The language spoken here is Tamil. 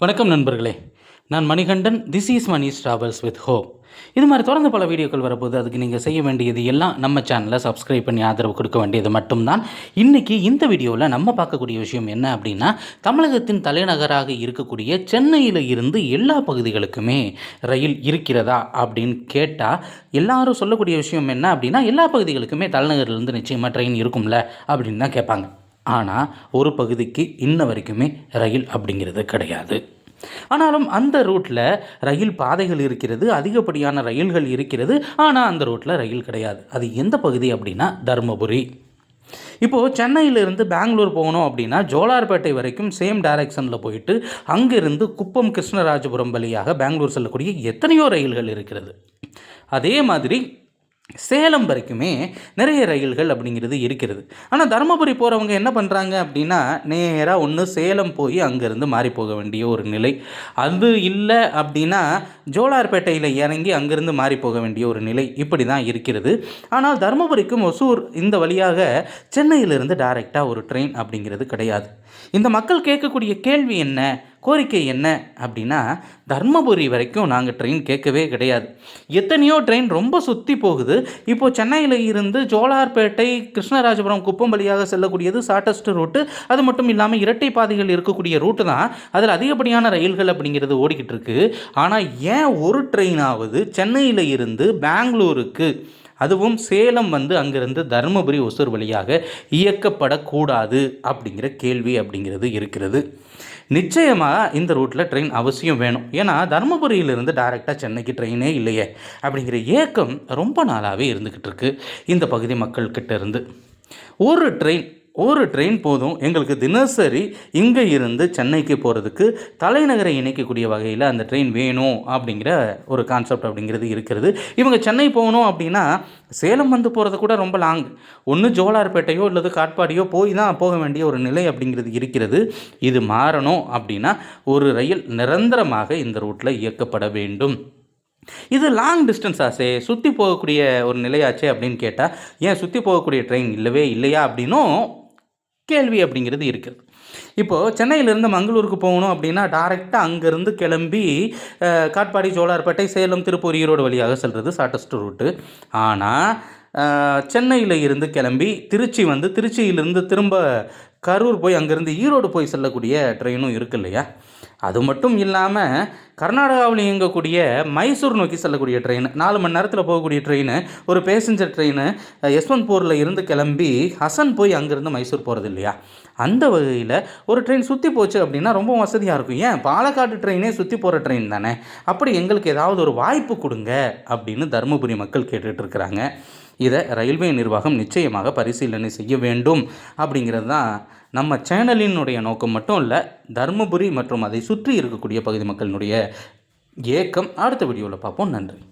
வணக்கம் நண்பர்களே. நான் Manikandan this is Mani travels with hope இது மாதிரி தொடர்ந்து பல வீடியோக்கள் வரப்போது அதுக்கு நீங்கள் செய்ய வேண்டியது எல்லாம் நம்ம சேனலை சப்ஸ்கிரைப் பண்ணி ஆதரவு கொடுக்க வேண்டியது மட்டும்தான். இன்றைக்கி இந்த வீடியோவில் நம்ம பார்க்கக்கூடிய விஷயம் என்ன அப்படின்னா தமிழகத்தின் தலைநகராக இருக்கக்கூடிய சென்னையில் இருந்து எல்லா பகுதிகளுக்குமே ரயில் இருக்கிறதா அப்படின்னு கேட்டால் எல்லாரும் சொல்லக்கூடிய விஷயம் என்ன அப்படின்னா எல்லா பகுதிகளுக்குமே தலைநகரிலிருந்து நிச்சயமாக ட்ரெயின் இருக்கும்ல அப்படின்னு தான் கேட்பாங்க. ஆனால் ஒரு பகுதிக்கு இன்ன வரைக்குமே ரயில் அப்படிங்கிறது கிடையாது. ஆனாலும் அந்த ரூட்டில் ரயில் பாதைகள் இருக்கிறது அதிகப்படியான ரயில்கள் இருக்கிறது ஆனால் அந்த ரூட்டில் ரயில் கிடையாது. அது எந்த பகுதி அப்படின்னா தருமபுரி. இப்போது சென்னையிலிருந்து பெங்களூர் போகணும் அப்படின்னா ஜோலார்பேட்டை வரைக்கும் சேம் டைரக்ஷனில் போயிட்டு அங்கிருந்து குப்பம் கிருஷ்ணராஜபுரம் வழியாக பெங்களூர் செல்லக்கூடிய எத்தனையோ ரயில்கள் இருக்கிறது. அதே மாதிரி சேலம் வரைக்குமே நிறைய ரயில்கள் அப்படிங்கிறது இருக்கிறது. ஆனால் தருமபுரி போகிறவங்க என்ன பண்ணுறாங்க அப்படின்னா நேராக ஒன்று சேலம் போய் அங்கேருந்து மாறி போக வேண்டிய ஒரு நிலை. அது இல்லை அப்படின்னா ஜோலார்பேட்டையில் இறங்கி அங்கேருந்து மாறி போக வேண்டிய ஒரு நிலை இப்படி தான் இருக்கிறது. ஆனால் தருமபுரிக்கும் ஒசூர் இந்த வழியாக சென்னையிலிருந்து டைரெக்டாக ஒரு ட்ரெயின் அப்படிங்கிறது கிடையாது. இந்த மக்கள் கேட்கக்கூடிய கேள்வி என்ன? கோரிக்கை என்ன அப்படின்னா தர்மபுரி வரைக்கும் நாங்கள் ட்ரெயின் கேட்கவே கிடையாது. எத்தனையோ ட்ரெயின் ரொம்ப சுற்றி போகுது. இப்போது சென்னையில் இருந்து ஜோலார்பேட்டை கிருஷ்ணராஜபுரம் குப்பம் வழியாக செல்லக்கூடியது ஷார்ட்டஸ்ட் ரூட்டு அது மட்டும் இல்லாமல் இரட்டை பாதைகள் இருக்கக்கூடிய ரூட்டு தான் அதில் அதிகப்படியான ரயில்கள் அப்படிங்கிறது ஓடிக்கிட்டு இருக்கு. ஆனால் ஏன் ஒரு ட்ரெயினாவது சென்னையில் இருந்து பெங்களூருக்கு? அதுவும் சேலம் வந்து அங்கிருந்து தருமபுரி ஒசூர் வழியாக இயக்கப்படக்கூடாது அப்படிங்கிற கேள்வி அப்படிங்கிறது இருக்கிறது. நிச்சயமாக இந்த ரூட்டில் ட்ரெயின் அவசியம் வேணும். ஏன்னா தருமபுரியிலிருந்து டைரெக்டாக சென்னைக்கு ட்ரெயினே இல்லையே அப்படிங்கிற ஏக்கம் ரொம்ப நாளாகவே இருந்துக்கிட்டு இருக்கு இந்த பகுதி மக்கள்கிட்ட இருந்து. ஒரு ட்ரெயின் ஒரு ட்ரெயின் போதும். எங்களுக்கு தினசரி இங்கே இருந்து சென்னைக்கு போகிறதுக்கு தலைநகரை இணைக்கக்கூடிய வகையில் அந்த ட்ரெயின் வேணும் அப்படிங்கிற ஒரு கான்செப்ட் அப்படிங்கிறது இருக்கிறது. இவங்க சென்னை போகணும் அப்படின்னா சேலம் வந்து போகிறது கூட ரொம்ப லாங் ஒன்று ஜோலார்பேட்டையோ இல்லது காட்பாடியோ போய் தான் போக வேண்டிய ஒரு நிலை அப்படிங்கிறது இருக்கிறது. இது மாறணும் அப்படின்னா ஒரு ரயில் நிரந்தரமாக இந்த ரூட்டில் இயக்கப்பட வேண்டும். இது லாங் டிஸ்டன்ஸ் ஆசே சுற்றி போகக்கூடிய ஒரு நிலையாச்சே அப்படின்னு கேட்டால் ஏன் சுற்றி போகக்கூடிய ட்ரெயின் இல்லவே இல்லையா அப்படின்னும் கேள்வி அப்படிங்கிறது இருக்குது. இப்போது சென்னையிலேருந்து மங்களூருக்கு போகணும் அப்படின்னா டேரெக்டாக அங்கேருந்து கிளம்பி காட்பாடி சோழார்பேட்டை சேலம் திருப்பூர் ஈரோடு வழியாக செல்வது ஷார்ட்டஸ்ட் ரூட்டு ஆனால் சென்னையில் இருந்து கிளம்பி திருச்சி வந்து திருச்சியிலிருந்து திரும்ப கரூர் போய் அங்கேருந்து ஈரோடு போய் செல்லக்கூடிய ட்ரெயினும் இருக்கு இல்லையா அது மட்டும் இல்லாமல் கர்நாடகாவில் இயங்கக்கூடிய மைசூர் நோக்கி செல்லக்கூடிய ட்ரெயின் நாலு மணி நேரத்தில் போகக்கூடிய ட்ரெயின் ஒரு பேசஞ்சர் ட்ரெயின் யஸ்வந்த்பூரில் இருந்து கிளம்பி ஹசன் போய் அங்கேருந்து மைசூர் போகிறது இல்லையா அந்த வகையில் ஒரு ட்ரெயின் சுற்றி போச்சு அப்படின்னா ரொம்ப வசதியாக இருக்கும். ஏன்? பாலக்காடு ட்ரெயினே சுற்றி போகிற ட்ரெயின் தானே? அப்படி எங்களுக்கு ஏதாவது ஒரு வாய்ப்பு கொடுங்க அப்படின்னு தருமபுரி மக்கள் கேட்டுட்ருக்கிறாங்க இதை ரயில்வே நிர்வாகம் நிச்சயமாக பரிசீலனை செய்ய வேண்டும் அப்படிங்கிறது தான் நம்ம சேனலினுடைய நோக்கம் மட்டும் இல்லை தருமபுரி மற்றும் அதை சுற்றி இருக்கக்கூடிய பகுதி மக்களினுடைய ஏக்கம். அடுத்த வீடியோவில் பார்ப்போம். நன்றி.